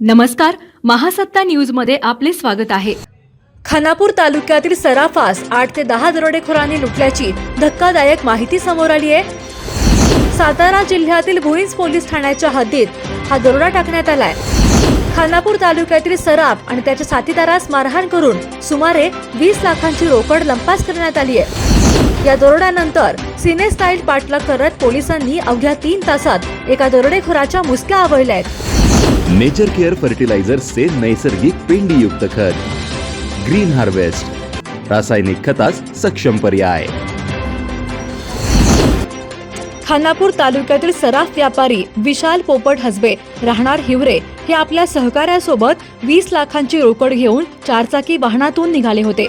नमस्कार महासत्ता न्यूजमध्ये आपले स्वागत आहे. खानापूर तालुक्यातील सराफास आठ ते दहा दरोडेखोरांनी लुटल्याची धक्कादायक माहिती समोर आली आहे. सातारा जिल्ह्यातील भुईंज पोलीस ठाण्याच्या हद्दीत हा दरोडा टाकण्यात आलाय. खानापूर तालुक्यातील सराफ आणि त्याच्या साथीदारास मारहाण करून सुमारे वीस लाखांची रोकड लंपास करण्यात आली आहे. या दरोड्यानंतर सिने स्टाईल पाठलाग करत पोलिसांनी अवघ्या तीन तासात एका दरोडेखोराच्या मुसक्या आवळल्या आहेत. नेचर केअर फर्टिलायझर्सचे नैसर्गिक पेंडीयुक्त खत। ग्रीन हार्वेस्ट रासायनिक खतास सक्षम पर्याय। खानापूर तालुक्यातील सराफ व्यापारी विशाल पोपट हसबे राहणार हिवरे हे आपल्या सहकाऱ्यासोबत वीस लाखांची रोकड घेऊन चारचाकी वाहनातून निघाले होते.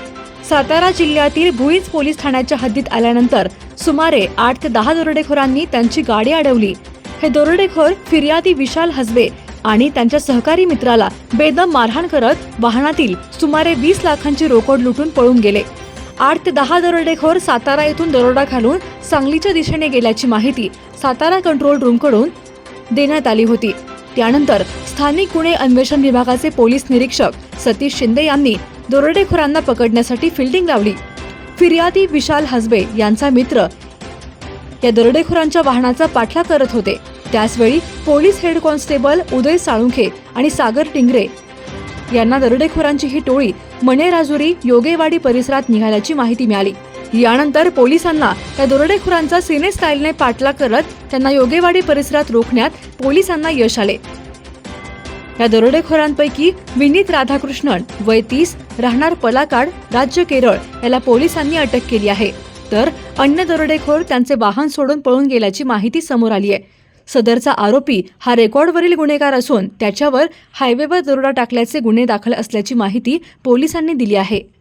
सातारा जिल्ह्यातील भुईंज पोलीस ठाण्याच्या हद्दीत आल्यानंतर सुमारे आठ ते दहा दरोडेखोरांनी त्यांची गाडी अडवली. हे दरोडेखोर फिर्यादी विशाल हसबे आणि त्यांच्या सहकारी मित्राला बेदम मारहाण करत वाहनातील सुमारे वीस लाखांची रोकड लुटून पळून गेले. आठ ते दहा दरोडेखोर सातारा येथून दरोडा घालून सांगलीच्या दिशेने गेल्याची माहिती सातारा कंट्रोल रूमकडून देण्यात आली होती. त्यानंतर स्थानिक गुन्हे अन्वेषण विभागाचे पोलीस निरीक्षक सतीश शिंदे यांनी दरोडेखोरांना पकडण्यासाठी फिल्डिंग लावली. फिर्यादी विशाल हसबे यांचा मित्र या दरोडेखोरांच्या वाहनाचा पाठलाग करत होते. त्याचवेळी police head constable Uday Salunkhe आणि सागर टिंगरे. यांना दरोडेखोरांची ही टोळी मणेराजुरी योगेवाडी परिसरात निघाल्याची माहिती मिळाली. यानंतर पोलिसांना या दरोडेखोरांचा सिने स्टाईलने पाठलाग करत त्यांना योगेवाडी परिसरात रोखण्यात पोलिसांना यश आले. या दरोडेखोरांपैकी विनीत राधाकृष्णन वय तीस राहणार पलाकाड राज्य केरळ याला पोलिसांनी अटक केली आहे. तर अन्य दरोडेखोर त्यांचे वाहन सोडून पळून गेल्याची माहिती समोर आली आहे सदरचा आरोपी हा रेकॉर्डवरील गुन्हेगार असून त्याच्यावर हायवेवर दरोडा टाकल्याचे गुन्हे दाखल असल्याची माहिती पोलिसांनी दिली आहे.